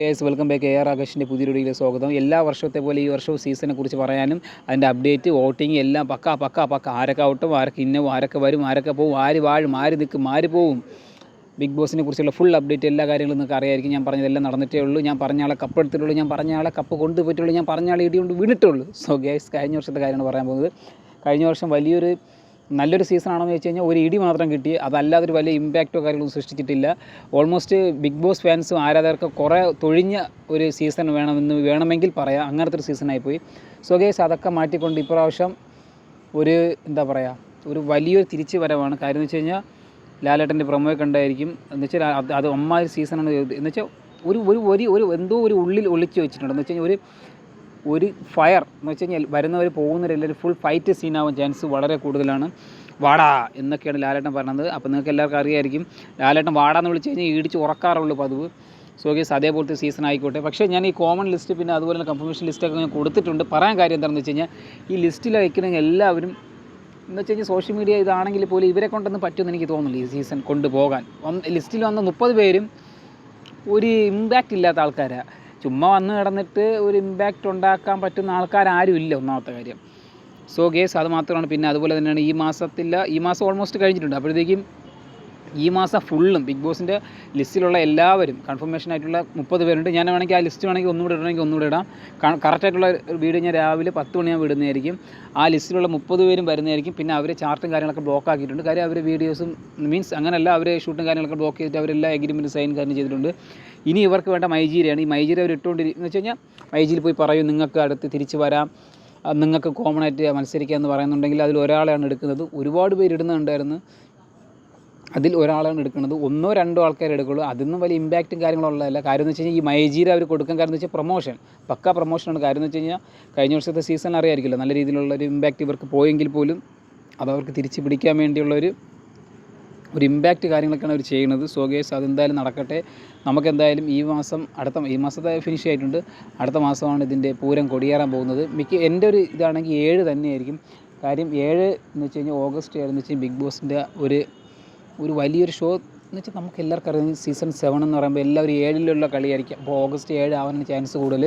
Guys welcome back A R ആകാശിന്റെ പുതിയ വീഡിയോയിലേക്ക് സ്വാഗതം. എല്ലാ വർഷത്തെ പോലെ ഈ വർഷവും സീസണെ കുറിച്ച് പറയാനും അതിന്റെ അപ്ഡേറ്റ് വോട്ടിംഗ് എല്ലാം പക്ക പക്ക പക്ക. ആരൊക്കെ ഔട്ടും ആരൊക്കെ ഇന്നവും ആരൊക്കെ വരും ആരൊക്കെ പോവും ആര് വാഴും ആര് നിൽക്കും ആര് പോവും. ബിഗ് ബോസിനെ കുറിച്ചുള്ള ഫുൾ അപ്ഡേറ്റ് എല്ലാ കാര്യങ്ങളും നിങ്ങൾക്ക് അറിയായിരിക്കും. ഞാൻ പറഞ്ഞതെല്ലാം നടന്നിട്ടേ ഉള്ളൂ. ഞാൻ പറഞ്ഞ ആളെ കപ്പ് എടുത്തിട്ടുള്ളൂ. ഞാൻ പറഞ്ഞ ആളെ കപ്പ് കൊണ്ടുപോയിട്ടുള്ളൂ. ഞാൻ പറഞ്ഞ ആളെ ഇടി കൊണ്ട് വീണിട്ടുള്ളൂ സോ ഗേസ് കഴിഞ്ഞ വർഷത്തെ കാര്യമാണ് പറയാൻ പോകുന്നത്. കഴിഞ്ഞ വർഷം വലിയൊരു നല്ലൊരു സീസൺ ആണെന്ന് വെച്ച് കഴിഞ്ഞാൽ ഒരു ഇടി മാത്രം കിട്ടി. അതല്ലാതെ ഒരു വലിയ ഇമ്പാക്റ്റോ കാര്യങ്ങളൊന്നും സൃഷ്ടിച്ചിട്ടില്ല. ഓൾമോസ്റ്റ് ബിഗ് ബോസ് ഫാൻസും ആരാധകർക്ക് കുറേ തൊഴിഞ്ഞ ഒരു സീസൺ വേണമെന്ന് വേണമെങ്കിൽ പറയാം. അങ്ങനത്തെ ഒരു സീസണായിപ്പോയി സോ ഗേസ് അതൊക്കെ മാറ്റിക്കൊണ്ട് ഇപ്രാവശ്യം ഒരു എന്താ പറയുക ഒരു വലിയൊരു തിരിച്ചു വരവാണ് കാര്യം എന്ന് വെച്ച് കഴിഞ്ഞാൽ ലാലേട്ടന്റെ പ്രൊമോ കണ്ടായിരിക്കും എന്ന് വെച്ചാൽ അത് ഒമ്മാതിരി സീസണാണ് എന്ന് വെച്ചാൽ ഒരു ഒരു ഒരു എന്തോ ഒരു ഉള്ളിൽ ഒളിച്ചു വെച്ചിട്ടുണ്ട്. എന്ന് വെച്ച് കഴിഞ്ഞാൽ ഒരു ഒരു ഫയർ എന്ന് വെച്ച് കഴിഞ്ഞാൽ വരുന്നവർ പോകുന്നവരെല്ലാവരും ഫുൾ ഫൈറ്റ് സീനാവാൻ ചാൻസ് വളരെ കൂടുതലാണ്. വാടാ എന്നൊക്കെയാണ് ലാലേട്ടൻ പറഞ്ഞത്. അപ്പോൾ നിങ്ങൾക്ക് എല്ലാവർക്കും അറിയായിരിക്കും. ലാലേട്ടൻ വാടാന്ന് വിളിച്ച് കഴിഞ്ഞാൽ ഇടിച്ച് ഉറക്കാറുള്ളൂ പതിവ്. സോ ഗേസ് അതേപോലത്തെ സീസൺ ആയിക്കോട്ടെ. പക്ഷേ ഞാൻ ഈ കോമൺ ലിസ്റ്റ് പിന്നെ അതുപോലെ തന്നെ കൺഫർമേഷൻ ലിസ്റ്റൊക്കെ ഞാൻ കൊടുത്തിട്ടുണ്ട്. പറയാൻ കാര്യം എന്താണെന്ന് വെച്ച് കഴിഞ്ഞാൽ ഈ ലിസ്റ്റിൽ വയ്ക്കണമെങ്കിൽ എല്ലാവരും എന്ന് വെച്ച് കഴിഞ്ഞാൽ സോഷ്യൽ മീഡിയ ഇതാണെങ്കിൽ പോലും ഇവരെ കൊണ്ടൊന്നും പറ്റുമെന്ന് എനിക്ക് തോന്നുന്നില്ല ഈ സീസൺ കൊണ്ടുപോകാൻ. ലിസ്റ്റിൽ വന്ന മുപ്പത് പേരും ഒരു ഇമ്പാക്റ്റ് ഇല്ലാത്ത ആൾക്കാരാണ് ചുമ്മാ വന്ന് കിടന്നിട്ട് ഒരു ഇമ്പാക്റ്റ് ഉണ്ടാക്കാൻ പറ്റുന്ന ആൾക്കാരും ഇല്ല ഒന്നാമത്തെ കാര്യം. സോ ഗേസ് അത് മാത്രമാണ്. പിന്നെ അതുപോലെ തന്നെയാണ് ഈ മാസത്തില്ല ഈ മാസം ഓൾമോസ്റ്റ് കഴിഞ്ഞിട്ടുണ്ട്. അപ്പോഴത്തേക്കും ഈ മാസം ഫുള്ളും ബിഗ് ബോസിന്റെ ലിസ്റ്റിലുള്ള എല്ലാവരും കൺഫർമേഷൻ ആയിട്ടുള്ള മുപ്പത് പേരുണ്ട്. ഞാൻ വേണമെങ്കിൽ ആ ലിസ്റ്റ് വേണമെങ്കിൽ ഒന്നുകൂടെ ഇടണമെങ്കിൽ ഒന്നുകൂടെ ഇടാം. കറക്റ്റായിട്ടുള്ള വീഡിയോ ഞാൻ രാവിലെ പത്ത് മണി ഞാൻ വിടുന്നതായിരിക്കും ആ ലിസ്റ്റിലുള്ള മുപ്പത് പേരും വരുന്നതായിരിക്കും. പിന്നെ അവരെ ചാർട്ടും കാര്യങ്ങളൊക്കെ ബ്ലോക്ക് ആക്കിയിട്ടുണ്ട്. കാര്യം അവരെ വീഡിയോസും മീൻസ് അങ്ങനെയല്ല അവരെ ഷൂട്ടും കാര്യങ്ങളൊക്കെ ബ്ലോക്ക് ചെയ്തിട്ട് അവരെല്ലാം എഗ്രിമെന്റ് സൈൻ കാര്യം ചെയ്തിട്ടുണ്ട്. ഇനി ഇവർക്ക് വേണ്ട മൈജീരിയാണ്. ഈ മൈജീരി അവർ ഇട്ടുകൊണ്ടിരിക്കുന്നത് വെച്ച് കഴിഞ്ഞാൽ മൈജിയിൽ പോയി പറയും നിങ്ങൾക്ക് അടുത്ത് തിരിച്ച് വരാം. നിങ്ങൾക്ക് കോമൺ ആയിട്ട് മത്സരിക്കുക എന്ന് പറയുന്നുണ്ടെങ്കിൽ അതിൽ ഒരാളെയാണ് എടുക്കുന്നത്. ഒരുപാട് പേര് ഇടുന്നുണ്ടായിരുന്നു. അതിൽ ഒരാളാണ് എടുക്കുന്നത്. ഒന്നോ രണ്ടോ ആൾക്കാർ എടുക്കുള്ളൂ. അതൊന്നും വലിയ ഇമ്പാക്റ്റും കാര്യങ്ങളും ഉള്ളതല്ല കാര്യം എന്ന് വെച്ച് കഴിഞ്ഞാൽ ഈ മൈജീര അവർ കൊടുക്കാൻ കാര്യം എന്ന് വെച്ചാൽ പ്രൊമോഷൻ പക്ക പ്രൊമോഷനാണ് കാര്യം എന്ന് വെച്ച് കഴിഞ്ഞാൽ കഴിഞ്ഞ വർഷത്തെ സീസൺ അറിയാമായിരിക്കില്ല നല്ല രീതിയിലുള്ള ഒരു ഇമ്പാക്റ്റ് ഇവർക്ക് പോയെങ്കിൽ പോലും അത് അവർക്ക് തിരിച്ച് പിടിക്കാൻ വേണ്ടിയുള്ളൊരു ഒരു ഇമ്പാക്റ്റ് കാര്യങ്ങളൊക്കെയാണ് അവർ ചെയ്യുന്നത്. സോ ഗേസ് അതെന്തായാലും നടക്കട്ടെ. നമുക്കെന്തായാലും ഈ മാസം അടുത്ത ഈ മാസത്തെ ഫിനിഷ് ആയിട്ടുണ്ട്. അടുത്ത മാസമാണ് ഇതിന്റെ പൂരം കൊടിയേറാൻ പോകുന്നത്. മിക്ക എന്റെ ഒരു ഇതാണെങ്കിൽ ഏഴ് തന്നെയായിരിക്കും. കാര്യം ഏഴ് എന്ന് വെച്ച് കഴിഞ്ഞാൽ ഓഗസ്റ്റ് ഏഴ് എന്ന് വെച്ച് കഴിഞ്ഞാൽ ബിഗ് ബോസിന്റെ ഒരു ഒരു വലിയൊരു ഷോ എന്ന് വെച്ചാൽ നമുക്ക് എല്ലാവർക്കും അറിയാം സീസൺ സെവൻ എന്ന് പറയുമ്പോൾ എല്ലാവരും ഏഴിലുള്ള കളിയായിരിക്കും. അപ്പോൾ ഓഗസ്റ്റ് ഏഴ് ആവാനാണ് ചാൻസ് കൂടുതൽ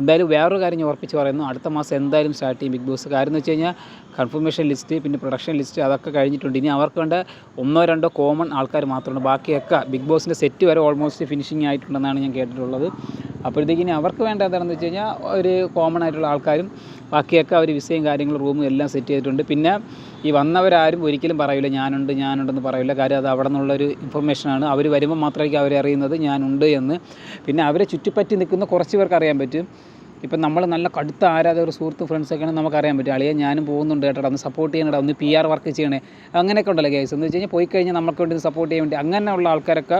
എന്തായാലും വേറൊരു കാര്യം ഞാൻ ഉറപ്പിച്ച് പറയുന്നു. അടുത്ത മാസം എന്തായാലും സ്റ്റാർട്ട് ചെയ്യും ബിഗ് ബോസ് കാര്യം എന്ന് വെച്ച് കഴിഞ്ഞാൽ കൺഫർമേഷൻ ലിസ്റ്റ് പിന്നെ പ്രൊഡക്ഷൻ ലിസ്റ്റ് അതൊക്കെ കഴിഞ്ഞിട്ടുണ്ട്. ഇനി അവർക്ക് വേണ്ട ഒന്നോ രണ്ടോ കോമൺ ആൾക്കാർ മാത്രമുണ്ട് ബാക്കിയൊക്കെ ബിഗ് ബോസിന്റെ സെറ്റ് വരെ ഓൾമോസ്റ്റ് ഫിനിഷിംഗ് ആയിട്ടുണ്ടെന്നാണ് ഞാൻ കേട്ടിട്ടുള്ളത്. അപ്പോഴത്തേക്കിനി അവർക്ക് വേണ്ട എന്താണെന്ന് വെച്ച് കഴിഞ്ഞാൽ ഒരു കോമൺ ആയിട്ടുള്ള ആൾക്കാരും ബാക്കിയൊക്കെ അവർ വിസയും കാര്യങ്ങളും റൂമും എല്ലാം സെറ്റ് ചെയ്തിട്ടുണ്ട്. പിന്നെ ഈ വന്നവരാരും ഒരിക്കലും പറയില്ല ഞാനുണ്ട് ഞാനുണ്ടെന്ന് പറയില്ല കാര്യം അത് അവിടെ നിന്നുള്ളൊരു ഇൻഫർമേഷനാണ് അവർ വരുമ്പോൾ മാത്രമായിരിക്കും അവരറിയുന്നത് ഞാനുണ്ട് എന്ന്. പിന്നെ അവരെ ചുറ്റിപ്പറ്റി നിൽക്കുന്ന കുറച്ച് പേർക്ക് അറിയാൻ പറ്റും. ഇപ്പം നമ്മൾ നല്ല കടുത്ത ആരാധകർ സുഹൃത്ത് ഫ്രണ്ട്സൊക്കെയാണ് നമുക്കറിയാൻ പറ്റും. അളിയെ ഞാനും പോകുന്നുണ്ട് കേട്ടോ. ഒന്ന് സപ്പോർട്ട് ചെയ്യണടാ ഒന്ന് പി ആർ വർക്ക് ചെയ്യണേ. അങ്ങനെയൊക്കെ ഉണ്ടല്ലോ കേസ് എന്ന് വെച്ച് കഴിഞ്ഞാൽ പോയി കഴിഞ്ഞാൽ നമുക്ക് വേണ്ടി സപ്പോർട്ട് ചെയ്യാൻ വേണ്ടി അങ്ങനെയുള്ള ആൾക്കാരൊക്കെ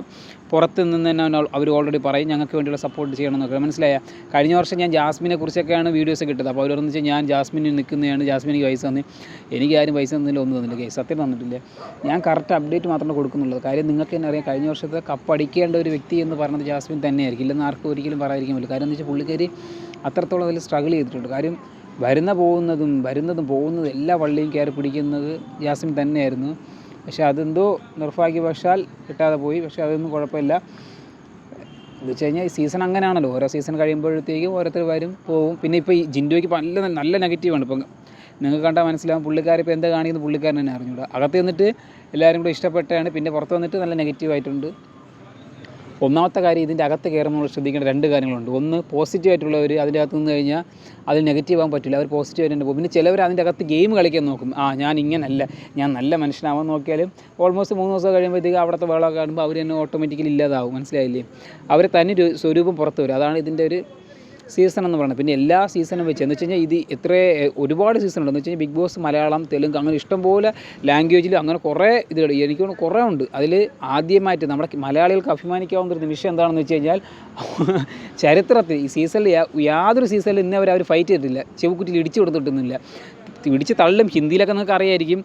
പുറത്ത് നിന്ന് തന്നെ അവർ ഓൾറെഡി പറയും ഞങ്ങൾക്ക് വേണ്ടിയുള്ള സപ്പോർട്ട് ചെയ്യണമെന്നൊക്കെ. മനസ്സിലായ? കഴിഞ്ഞ വർഷം ഞാൻ ജാസ്മിനെ കുറിച്ചൊക്കെയാണ് വീഡിയോസ് കിട്ടുന്നത് അപ്പോൾ അവരൊന്ന് വെച്ചാൽ ഞാൻ ജാസ്മിന് നിൽക്കുന്നതാണ്. ജാസ്മിനിക്ക് പൈസ തന്നു. എനിക്ക് ആരും പൈസ തന്നില്ല ഒന്നും തന്നില്ല കേസ് സത്യം തന്നിട്ടില്ല ഞാൻ കറക്റ്റ് അപ്ഡേറ്റ് മാത്രമേ കൊടുക്കുന്നുള്ളൂ. കാര്യം നിങ്ങൾക്ക് തന്നെ അറിയാം കഴിഞ്ഞ വർഷത്തെ കപ്പ് അടിക്കേണ്ട ഒരു വ്യക്തി എന്ന് പറയുന്നത് ജാസ്മിൻ തന്നെയായിരിക്കും. ഇല്ലെന്ന് ആർക്കും ഒരിക്കലും പറയാതിരിക്കാൻ പറ്റില്ല. കാര്യം എന്ന് വെച്ചാൽ പുള്ളിക്കാരി അത്രത്തോളം അതിൽ സ്ട്രഗിൾ ചെയ്തിട്ടുണ്ട്. കാര്യം വരുന്ന പോകുന്നതും വരുന്നതും പോകുന്നതും എല്ലാ വള്ളിയും കയറി പിടിക്കുന്നത് യാസിൻ തന്നെയായിരുന്നു. പക്ഷേ അതെന്തോ നിർഭാഗ്യവശാൽ കിട്ടാതെ പോയി. പക്ഷേ അതൊന്നും കുഴപ്പമില്ല. എന്ന് വെച്ച് കഴിഞ്ഞാൽ ഈ സീസൺ അങ്ങനെയാണല്ലോ. ഓരോ സീസൺ കഴിയുമ്പോഴത്തേക്കും ഓരോരുത്തർ വരും പോവും. പിന്നെ ഇപ്പോൾ ഈ ജിൻഡോയ്ക്ക് നല്ല നല്ല നെഗറ്റീവാണ് ഇപ്പം നിങ്ങൾക്ക് കണ്ടാൽ മനസ്സിലാവും പുള്ളിക്കാരി ഇപ്പോൾ എന്താ കാണിക്കുന്നത് പുള്ളിക്കാരൻ തന്നെ അറിഞ്ഞൂടാ. അകത്ത് നിന്നിട്ട് എല്ലാവരും കൂടെ ഇഷ്ടപ്പെട്ടാണ്. പിന്നെ പുറത്ത് വന്നിട്ട് നല്ല നെഗറ്റീവായിട്ടുണ്ട് ഒന്നാമത്തെ കാര്യം ഇതിന്റെ അകത്ത് കയറുമ്പോൾ നമ്മൾ ശ്രദ്ധിക്കേണ്ട രണ്ട് കാര്യങ്ങളുണ്ട്. ഒന്ന് പോസിറ്റീവ് ആയിട്ടുള്ളവർ അതിന്റെ അകത്ത് നിന്ന് കഴിഞ്ഞാൽ അതിൽ നെഗറ്റീവ് ആകാൻ പറ്റില്ല. അവർ പോസിറ്റീവ് ആയിട്ട് പോകും. പിന്നെ ചിലവർ അതിന്റെ അകത്ത് ഗെയിം കളിക്കാൻ നോക്കും. ആ ഞാൻ ഇങ്ങനല്ല. ഞാൻ നല്ല മനുഷ്യനാവാൻ നോക്കിയാലും ഓൾമോസ്റ്റ് മൂന്ന് ദിവസം കഴിയുമ്പോഴത്തേക്ക് അവിടുത്തെ വെള്ളമൊക്കെ കാണുമ്പോൾ അവർ തന്നെ ഓട്ടോമാറ്റിക്കലി ഇല്ലാതാവും. മനസ്സിലായില്ലേ? അവർ തന്നെ ഒരു സ്വരൂപം പുറത്ത് വരും. അതാണ് ഇതിന്റെ ഒരു സീസൺ എന്ന് പറയുന്നത്. പിന്നെ എല്ലാ സീസണും വെച്ച് എന്ന് വെച്ച് കഴിഞ്ഞാൽ ഇത് എത്ര ഒരുപാട് സീസൺ ഉണ്ട് എന്ന് വെച്ച് കഴിഞ്ഞാൽ ബിഗ് ബോസ് മലയാളം തെലുങ്ക് അങ്ങനെ ഇഷ്ടംപോലെ ലാംഗ്വേജിൽ അങ്ങനെ കുറേ ഇത് എനിക്ക് കുറേ ഉണ്ട്. അതിൽ ആദ്യമായിട്ട് നമ്മുടെ മലയാളികൾക്ക് അഭിമാനിക്കാവുന്ന ഒരു നിമിഷം എന്താണെന്ന് വെച്ച് കഴിഞ്ഞാൽ ചരിത്രത്തിൽ ഈ സീസണിൽ യാതൊരു സീസണിൽ ഇന്നേ അവർ അവർ ഫൈറ്റ് ചെയ്തിട്ടില്ല. ചെവുക്കുറ്റിൽ ഇടിച്ചു കൊടുത്തിട്ടൊന്നുമില്ല. ഇടിച്ച് തള്ളും. ഹിന്ദിയിലൊക്കെ നിങ്ങൾക്ക് അറിയായിരിക്കും.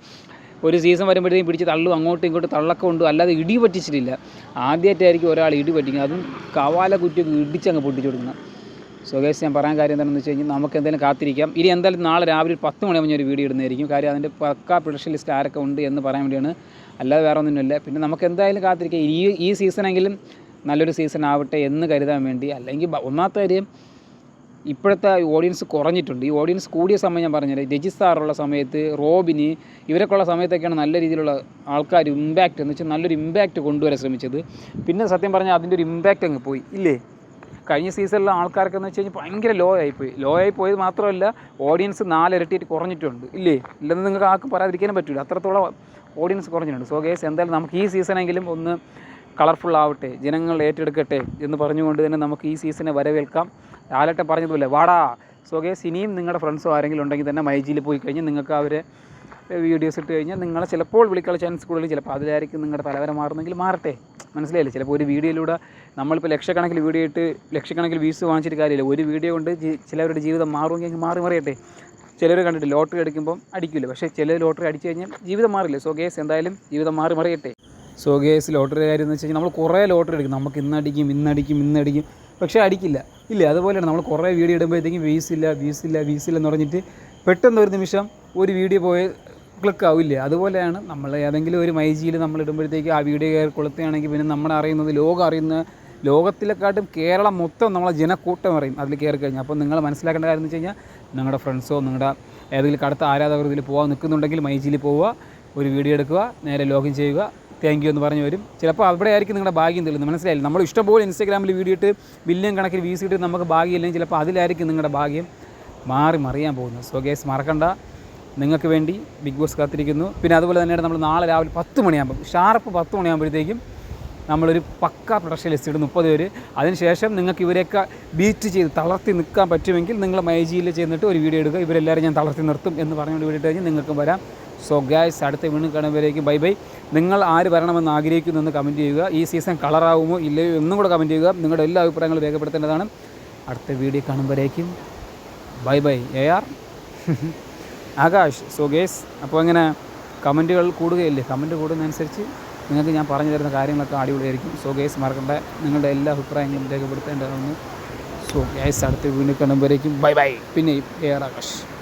ഒരു സീസൺ വരുമ്പോഴത്തേക്കും പിടിച്ച് തള്ളും അങ്ങോട്ടും ഇങ്ങോട്ടും തള്ളൊക്കെ ഉണ്ട്. അല്ലാതെ ഇടി പറ്റിച്ചിട്ടില്ല. ആദ്യമായിട്ടായിരിക്കും ഒരാൾ ഇടി പറ്റിക്കുന്നത്. അതും കവാല കുറ്റിയൊക്കെ ഇടിച്ചങ്ങ് പൊട്ടിച്ചു കൊടുക്കുന്നത്. സോ ഗൈസ് ഞാൻ പറയാൻ കാര്യം എന്താണെന്ന് വെച്ച് കഴിഞ്ഞാൽ നമുക്ക് എന്തെങ്കിലും കാത്തിരിക്കാം. ഇനി എന്തായാലും നാളെ രാവിലെ ഒരു പത്ത് മണിയാകുമ്പോൾ ഞാൻ ഒരു വീഡിയോ ഇടുന്നതായിരിക്കും. കാര്യം അതിന്റെ പക്ക പ്രൊഡക്ഷൻ ലിസ്റ്റ് ആരൊക്കെ ഉണ്ട് എന്ന് പറയാൻ വേണ്ടിയാണ്. അല്ലാതെ വേറെ ഒന്നുമില്ല. പിന്നെ നമുക്ക് എന്തായാലും കാത്തിരിക്കാം. ഈ ഈ സീസണെങ്കിലും നല്ലൊരു സീസൺ ആവട്ടെ എന്ന് കരുതാൻ വേണ്ടി. അല്ലെങ്കിൽ ഒന്നാമത്തെ കാര്യം ഇപ്പോഴത്തെ ഓഡിയൻസ് കുറഞ്ഞിട്ടുണ്ട്. ഈ ഓഡിയൻസ് കൂടിയ സമയം ഞാൻ പറഞ്ഞത് രജിസ്റ്റാറുള്ള സമയത്ത് റോബിന് ഇവരൊക്കെ ഉള്ള സമയത്തൊക്കെയാണ് നല്ല രീതിയിലുള്ള ആൾക്കാർ ഇമ്പാക്റ്റ് എന്ന് വെച്ചാൽ നല്ലൊരു ഇമ്പാക്റ്റ് കൊണ്ടുവരാൻ ശ്രമിച്ചത്. പിന്നെ സത്യം പറഞ്ഞാൽ അതിന്റെ ഒരു ഇമ്പാക്റ്റ് അങ്ങ് പോയി. ഇല്ലേ? കഴിഞ്ഞ സീസണിലെ ആൾക്കാർക്ക് എന്ന് വെച്ച് കഴിഞ്ഞാൽ ഭയങ്കര ലോ ആയിപ്പോയി ലോ ആയി പോയത് മാത്രമല്ല ഓഡിയൻസ് നാലിരട്ടിയിട്ട് കുറഞ്ഞിട്ടുണ്ട്. ഇല്ലേ? ഇല്ലെന്ന് നിങ്ങൾക്ക് ആർക്കും പറയാതിരിക്കാനും പറ്റില്ല അത്രത്തോളം ഓഡിയൻസ് കുറഞ്ഞിട്ടുണ്ട്. സോ ഗേസ് എന്തായാലും നമുക്ക് ഈ സീസണെങ്കിലും ഒന്ന് കളർഫുൾ ആവട്ടെ ജനങ്ങൾ ഏറ്റെടുക്കട്ടെ എന്ന് പറഞ്ഞുകൊണ്ട് തന്നെ നമുക്ക് ഈ സീസണെ വരവേൽക്കാം. ആലട്ടെ പറഞ്ഞതുപോലെ വാടാ. സോ ഗേസ് ഇനിയും നിങ്ങളുടെ ഫ്രണ്ട്സോ ആരെങ്കിലും ഉണ്ടെങ്കിൽ തന്നെ മൈജിയിൽ പോയി കഴിഞ്ഞാൽ നിങ്ങൾക്ക് അവരെ വീഡിയോസ് ഇട്ട് കഴിഞ്ഞാൽ നിങ്ങളെ ചിലപ്പോൾ വിളിക്കാനുള്ള ചാൻസ് കൂടുതൽ ചിലപ്പോൾ അതിലായിരിക്കും നിങ്ങളുടെ തലവരെ മാറുന്നെങ്കിൽ മാറട്ടെ. മനസ്സിലായില്ലേ? ചിലപ്പോൾ ഒരു വീഡിയോയിലൂടെ നമ്മളിപ്പോൾ ലക്ഷക്കണക്കിന് വീഡിയോ ഇട്ട് ലക്ഷക്കണക്കിന് വ്യൂസ് വാങ്ങിച്ചിട്ട് കാര്യമില്ല. ഒരു വീഡിയോ കൊണ്ട് ചിലവരുടെ ജീവിതം മാറുമെങ്കിൽ മാറി മറിയട്ടെ. ചിലർ കണ്ടിട്ട് ലോട്ടറി അടിക്കുമ്പം അടിക്കില്ല പക്ഷേ ചില ലോട്ടറി അടിച്ചു കഴിഞ്ഞാൽ ജീവിതം മാറില്ല? സോ ഗേസ് എന്തായാലും ജീവിതം മാറി മറിയട്ടെ. സോ ഗേസ് ലോട്ടറി കാര്യം എന്ന് വെച്ച് കഴിഞ്ഞാൽ നമ്മൾ കുറേ ലോട്ടറി അടിക്കും. നമുക്ക് ഇന്നടിക്കും ഇന്നടിക്കും ഇന്നടിക്കും പക്ഷേ അടിക്കില്ല. ഇല്ല അതുപോലെയാണ് നമ്മൾ കുറേ വീഡിയോ ഇടുമ്പോഴത്തേക്കും വീസില്ല വീസില്ല ഇല്ല എന്ന് പറഞ്ഞിട്ട് പെട്ടെന്ന് ഒരു നിമിഷം ഒരു വീഡിയോ പോയി ക്ലിക്ക് ആവില്ല അതുപോലെയാണ് നമ്മൾ ഏതെങ്കിലും ഒരു മൈജിയിൽ നമ്മൾ ഇടുമ്പോഴത്തേക്ക് ആ വീഡിയോ കയറി കൊളുത്തുകയാണെങ്കിൽ പിന്നെ നമ്മൾ അറിയുന്നത് ലോകം അറിയുന്ന ലോകത്തിലെക്കാട്ടും കേരളം മൊത്തം നമ്മളെ ജനക്കൂട്ടം അറിയും അതിൽ കയറി കഴിഞ്ഞാൽ. അപ്പോൾ നിങ്ങൾ മനസ്സിലാക്കേണ്ട കാര്യം എന്ന് വെച്ച് കഴിഞ്ഞാൽ നിങ്ങളുടെ ഫ്രണ്ട്സോ നിങ്ങളുടെ ഏതെങ്കിലും കടുത്ത ആരാധകർ ഇതിൽ പോകാൻ നിൽക്കുന്നുണ്ടെങ്കിൽ മൈജിയിൽ പോവുക ഒരു വീഡിയോ എടുക്കുക നേരെ ലോഗിൻ ചെയ്യുക താങ്ക് യു എന്ന് പറഞ്ഞു വരും. ചിലപ്പോൾ അവിടെ ആയിരിക്കും നിങ്ങളുടെ ഭാഗ്യം തെളിയുന്നത് മനസ്സിലായില്ല? നമ്മൾ ഇഷ്ടംപോലെ ഇൻസ്റ്റാഗ്രാമിൽ വീഡിയോ ഇട്ട് ബില്യൺ കണക്കിൽ വീസ് ഇട്ട് നമുക്ക് ഭാഗ്യമില്ലെങ്കിൽ ചിലപ്പോൾ അതിലായിരിക്കും നിങ്ങളുടെ ഭാഗ്യം മാറി മറിയാൻ പോകുന്നത്. സോ ഗേസ് മറക്കണ്ട. നിങ്ങൾക്ക് വേണ്ടി ബിഗ് ബോസ് കാത്തിരിക്കുന്നു. പിന്നെ അതുപോലെ തന്നെയാണ് നമ്മൾ നാളെ രാവിലെ പത്ത് മണിയാകുമ്പം ഷാർപ്പ് പത്ത് മണിയാകുമ്പോഴത്തേക്കും നമ്മളൊരു പക്ക പ്രൊഡക്ഷൻ ലിസ്റ്റ് ഇടും മുപ്പത് പേര്. അതിനുശേഷം നിങ്ങൾക്ക് ഇവരെയൊക്കെ ബീറ്റ് ചെയ്ത് തളർത്തി നിൽക്കാൻ പറ്റുമെങ്കിൽ നിങ്ങൾ മൈജിയിൽ ചെന്നിട്ട് ഒരു വീഡിയോ എടുക്കുക. ഇവരെല്ലാവരും ഞാൻ തളർത്തി നിർത്തും എന്ന് പറഞ്ഞുകൊണ്ട് വീഡിയോ ഇട്ട് കഴിഞ്ഞാൽ നിങ്ങൾക്കും വരാം. സോ ഗായ്സ് അടുത്ത വീണ്ടും കാണുമ്പോഴേക്കും ബൈ ബൈ നിങ്ങൾ ആര് വരണമെന്ന് ആഗ്രഹിക്കുന്നു എന്ന് കമന്റ് ചെയ്യുക. ഈ സീസൺ കളറാവുമോ ഇല്ലയോ എന്നും കൂടെ കമന്റ് ചെയ്യുക. നിങ്ങളുടെ എല്ലാ അഭിപ്രായങ്ങളും രേഖപ്പെടുത്തേണ്ടതാണ്. അടുത്ത video കാണുമ്പോഴേക്കും bye bye A R Akash so guys അപ്പോൾ ഇങ്ങനെ കമന്റുകൾ കൂടുകയില്ലേ? കമന്റ് കൂടുന്നതനുസരിച്ച് നിങ്ങൾക്ക് ഞാൻ പറഞ്ഞു തരുന്ന കാര്യങ്ങളൊക്കെ അടിപൊളിയായിരിക്കും. സോ ഗേസ് മറക്കണ്ട. നിങ്ങളുടെ എല്ലാ അഭിപ്രായങ്ങളും രേഖപ്പെടുത്തേണ്ടതാണ്. സോ ഗേസ് അടുത്ത വീണ്ടും കാണുമ്പോഴേക്കും. Bye bye. പിന്നെ എ ആർ ആകാശ്.